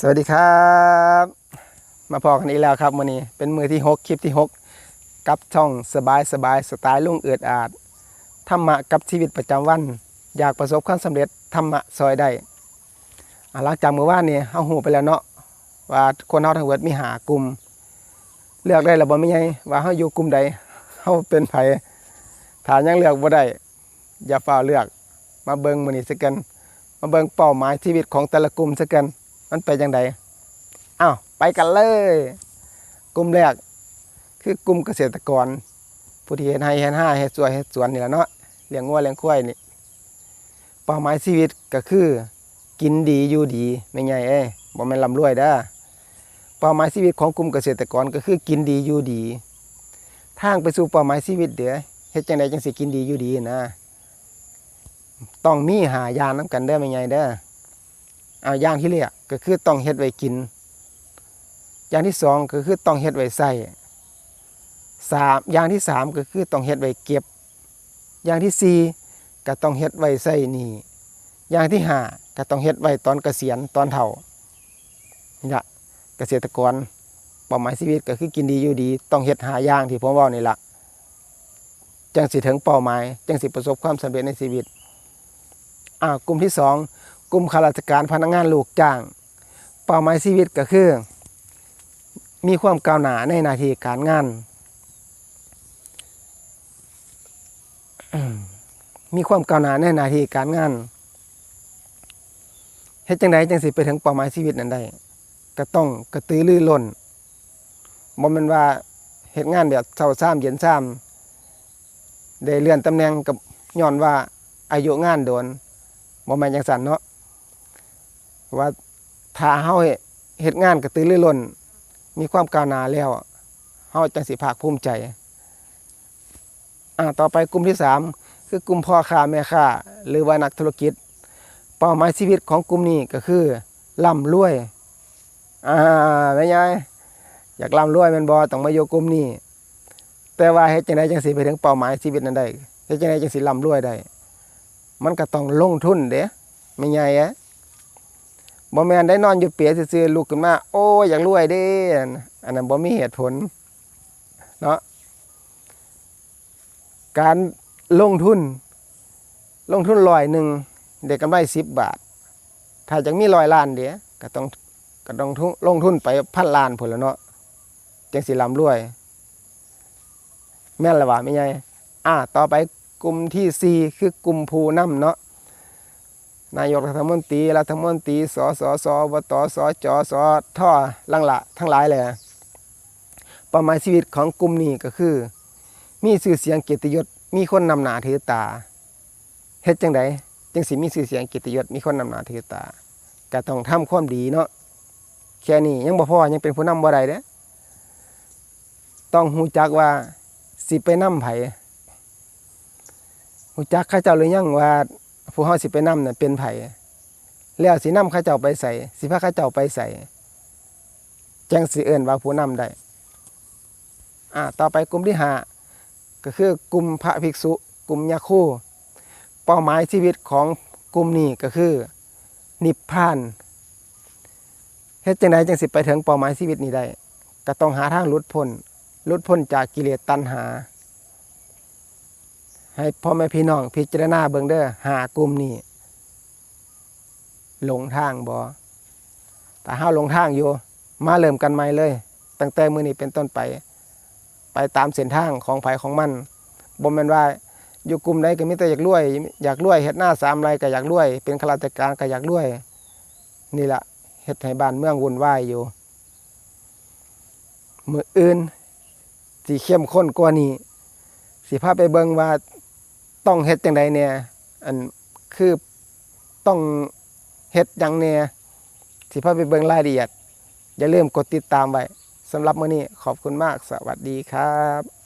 สวัสดีครับ มาพอกันอีกแล้วครับวันนี้เป็นมือที่ 6 คลิปที่ 6 กับช่องสบายสบายสไตล์ลุงเอือดอาดธรรมะกับชีวิตประจำวัน อยากประสบความสำเร็จธรรมะซอยได้หลังจากมือว่านนี่เอาหูไปแล้วเนาะว่าคนเฮาทั้งเวิร์ดมีหากลุ่ม เลือกได้แล้วบ่ไม่ไงว่าเฮาอยู่กลุ่มใดเฮาเป็นไผถ้ายังเลือกบ่ได้อย่าฝ่าเลือก มาเบิ่งมือนี้สักกัน มาเบิ่งเป้าหมายชีวิตของแต่ละกลุ่มสักกัน มันไปยังไงอ้าวไปกันเลย กลุ่มแรก คือกลุ่มเกษตรกร ผู้ที่เฮ็ดไร่เฮ็ดห้าเฮ็ดสวนเฮ็ดสวนนี่แหละเนาะเลี้ยงงัวเลี้ยงควายนี่เป้าหมายชีวิตก็คือ กินดีอยู่ดีไม่ใหญ่เอ้ยบ่แม่นร่ำรวยเด้อเป้าหมายชีวิตของกลุ่มเกษตรกรก็คือกินดีอยู่ดี ทางไปสู่เป้าหมายชีวิตเด้อเฮ็ดจังไดจังสิกินดีอยู่ดีนะต้องมีหายางนํกันเด้อไม่ใหญ่เด้อเอาย่างที่เรียก ก็คือต้องเฮ็ดไว้กิน อย่างที่สองก็คือต้องเฮ็ดไว้ใส่สามอย่างที่สามก็คือต้องเฮ็ดไว้เก็บ อย่างที่สี่ก็ต้องเฮ็ดไว้ใส่หนี่อย่างที่ห้าก็ต้องเฮ็ดไว้ตอนเกษียณตอนเฒ่านี่ละเกษตรกรเป้าหมายชีวิตก็คือกินดีอยู่ดี ต้องเฮ็ดหาอย่างที่ผมว้านี่ละจังสิถึงเป้าหมายจังสิประสบความสำเร็จในชีวิตอ่ากลุ่มที่สองกลุ่มข้าราชการพนักงานลูกจ้าง เป้าหมายชีวิตก็คือ มีความก้าวหน้าในหน้าที่การงาน มีความก้าวหน้าในหน้าที่การงานเฮ็ดจังไดจังสิไปถึงเป้าหมายชีวิตนั้นได้ก็ต้องกระตือรือร้นบ่แม่นว่าเฮ็ดงานแบบเช้าซ้ำเย็นซ้ำได้เลื่อนตำแหน่งกับย้อนว่าอายุงานโดนบ่แม่นจังซั่นเนาะว่า ถ้าเฮาเฮ็ดงานกระตือรือร้นมีความก้าวหน้าแล้วเฮาจังสิภาคภูมิใจอ่าต่อไปกลุ่มที่สามคือกลุ่มพ่อค้าแม่ค้าหรือว่านักธุรกิจ เป้าหมายชีวิตของกลุ่มนี้ก็คือร่ำรวยอ่าแม่ยายอยากร่ำรวยแม่นบ่ต้องมาอยู่กลุ่มนี้ แต่ว่าเฮ็ดจังไดจังสิไปถึงเป้าหมายชีวิตนั้นได้เฮ็ดจังไดจังสิร่ำรวยได้ มันก็ต้องลงทุนเด้ไม่ใหญ่อะ บ่แม่นได้นอนอยู่เปียซื่อๆลุกขึ้นมา โอ้ยอยากรวยเด้อันนั้นบ่มีเหตุผลเนาะการลงทุน ลงทุนร้อยหนึ่งได้กกำไร10บบาท ถ้าจังมีร้อยล้านเด้ก็ต้องก็ต้องลงทุนไปพันล้านพุ่นแล้วเนาะจังสิร่ำรวย แม่นละว่าไม่ใหญ่อ่าต่อไปกลุ่มที่4คือกลุ่มผู้นำเนาะ นายกรัฐมนตรีรัฐมนตรีสสสวตสจสท่อลังละทั้งหลายเลยเป้าหมายชีวิตของกลุ่มนี้ก็คือ มีชื่อเสียงเกียรติยศมีคนนำหน้าถือตาเฮ็ดจังไดจังสิมีชื่อเสียงเกียรติยศมีคนนำหน้าถือตาก็ต้องทำความดีเนาะแค่นี้ยังบ่พอยังเป็นผู้นำบ่ได้เด้ต้องฮู้จักว่าสิไปนำไผหูจักข้าเจ้าหรือยังว่า ผู้เฮาสิไปนำน่ะเป็นไผแล้วสินำข้าเจ้าไปใส่สิพาข้าเจ้าไปใส่จังสิเอิ้นว่าผู้นำได้อ่าต่อไปกลุ่มที่ห้าก็คือกลุ่มพระภิกษุ กลุ่มยาคูเป้าหมายชีวิตของกลุ่มนี้ก็คือ นิพพานเฮ็ดจังไดจังสิไปถึงเป้าหมายชีวิตนี้ได้ก็ต้องหาทางหลุดพ้นหลุดพ้นจากกิเลสตัณหา ให้พ่อแม่พี่น้องพิจารณาเบิ่งเด้อหากลุ่มนี้หลงทางบ่แต่ห้าหลงทางอยู่ มาเริ่มกันใหม่เลย ตั้งแต่มื้อนี้เป็นต้นไป ไปตามเส้นทางของไผของมันบ่แม่นว่าอยู่กลุ่มใดก็มีแต่อยากรวย อยากรวยเฮ็ดหน้าสามไรก็อยากรวย เป็นข้าราชการก็อยากรวย นี่ละเฮ็ดให้บ้านเมืองวุ่นวายอยู่มืออื่นสิเข้มข้นกว่านี้สิพาไปเบิ่งว่า ต้องเฮ็ดจังไดเนี่ยอันคือต้องเฮ็ดยังเนี่ยสิพาไปเบิ่งรายละเอียด อย่าลืมกดติดตามไว้สำหรับมื้อนี้ขอบคุณมากสวัสดีครับ